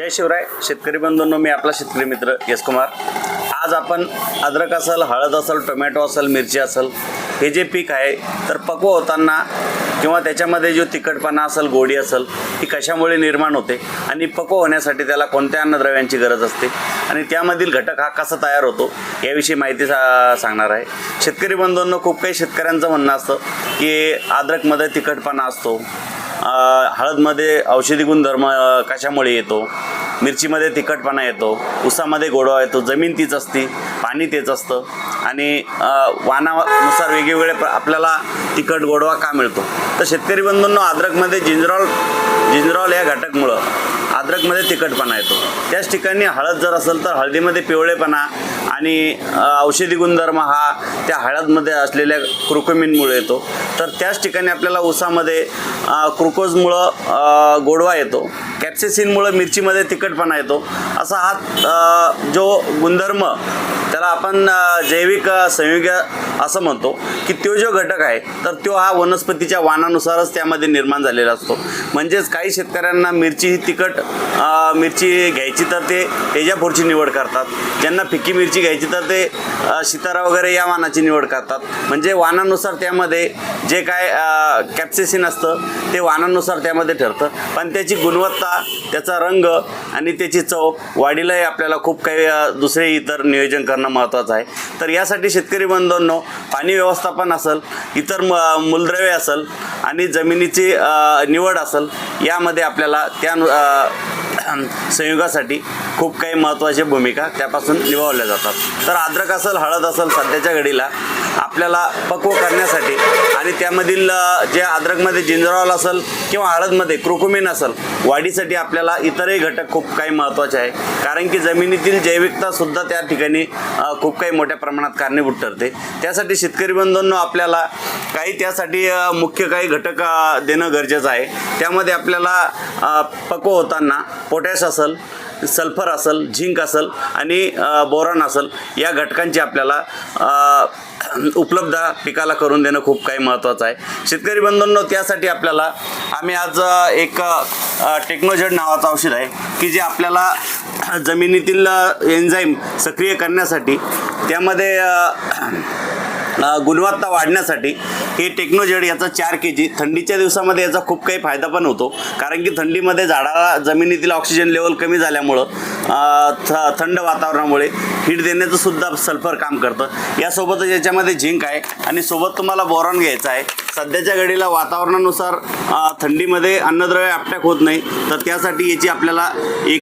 जय शिवराय. शेतकरी बंधूंनो मी आपला शेतकरी मित्र यश कुमार. आज आपण अद्रक असेल हळद असेल टोमॅटो असेल मिरची असेल हे जे पीक आहे तर पक्व होताना किंवा त्याच्यामध्ये जो तिखटपणा असेल गोडी असेल ती कशामुळे निर्माण होते आणि पक्व होण्यासाठी त्याला कोणत्या अन्नद्रव्यांची गरज असते आणि त्यामधील घटक हा कसा तयार होतो याविषयी माहिती सा सांगणार आहे. शेतकरी बंधूंनो खूप काही शेतकऱ्यांचं म्हणणं असतं की अद्रकमध्ये तिखटपणा असतो हळदमध्ये औषधी गुणधर्म कशामुळे येतो? मिरचीमध्ये तिखटपणा येतो. उसामध्ये गोडवा येतो. जमीन तीच असती. पाणी तेच असतं. आणि वानानुसार वेगवेगळे आपल्याला तिखट गोडवा का मिळतो? तर शेतकरी बंधूंना अद्रकमध्ये जिंजरॉल जिंजरॉल या घटकमुळं अद्रकमध्ये तिखटपणा येतो. त्याच ठिकाणी हळद जर असेल तर हळदीमध्ये पिवळेपणा आणि औषधी गुणधर्म हा त्या हळदमध्ये असलेल्या क्रुकुमिनमुळे येतो. तर त्याच ठिकाणी आपल्याला ऊसामध्ये क्रुकोजमुळं गोडवा येतो. कॅप्सेसिनमुळं मिरचीमध्ये तिखटपणा येतो. असा हा जो गुणधर्म त्याला आपण जैविक संयुग असं म्हणतो की तो जो घटक आहे तर तो हा वनस्पतीच्या वाणानुसारच त्यामध्ये निर्माण झालेला असतो. म्हणजेच काही शेतकऱ्यांना मिरची ही तिखट मिरची घ्यायची तर ते तेजापूरची निवड करतात. ज्यांना फिक्की मिरची घ्यायची तर ते सितारा वगैरे या वाणाची निवड करतात. म्हणजे वाणानुसार त्यामध्ये जे काय कॅप्सेसिन असतं ते वाणानुसार त्यामध्ये ठरतं. पण त्याची गुणवत्ता त्याचा रंग आणि त्याची चव वाढीलाही आपल्याला खूप काही दुसरे इतर नियोजन करणं महत्त्वाचं आहे. तर यासाठी शेतकरी बंधूंनो पाणी व्यवस्थापन असेल इतर म मूलद्रव्य असेल आणि जमिनीची निवड असेल यामध्ये आपल्याला त्या संयुगासाठी खूप काही महत्त्वाची भूमिका त्यापासून निभावल्या जातात. तर अद्रक असेल हळद असेल सध्याच्या घडीला आपल्याला पक्व करण्यासाठी आणि त्यामधील जे अद्रकमध्ये जिंजरॉल असेल किंवा हळदमध्ये क्रोकोमिन असेल वाढीसाठी आपल्याला इतरही घटक खूप काही महत्त्वाचे आहे कारण की जमिनीतील जैविकतासुद्धा त्या ठिकाणी खूप काही मोठ्या प्रमाणात कारणीभूत ठरते. त्यासाठी शेतकरी बंधूंनो आपल्याला काही त्यासाठी मुख्य काही घटक देणं गरजेचं आहे. त्यामध्ये आपल्याला पक्व होताना पोटॅश असेल सल्फर असेल झिंक असेल आणि बोरॉन असेल या घटकांची आपल्याला उपलब्ध पिकाला करून देणं खूप काही महत्त्वाचं आहे. शेतकरी बंधूंनो त्यासाठी आपल्याला आम्ही आज एक टेक्नोजेड नावाचं औषध आहे की जे आपल्याला जमिनीतील एन्झाईम सक्रिय करण्यासाठी त्यामध्ये गुणवत्ता वाढण्यासाठी हे टेक्नोजेड याचा चार के जी थंडीच्या दिवसामध्ये याचा खूप काही फायदा पण होतो. कारण की थंडीमध्ये झाडाला जमिनीतील ऑक्सिजन लेवल कमी झाल्यामुळं थ थंड वातावरणामुळे हीट देण्याचं सुद्धा सल्फर काम करतं. यासोबतच याच्यामध्ये झिंक आहे आणि सोबत तुम्हाला बोरॉन घ्यायचं आहे. सध्याच्या घडीला वातावरणानुसार थंडीमध्ये अन्नद्रव्य आपटॅक होत नाही. तर त्यासाठी याची आपल्याला एक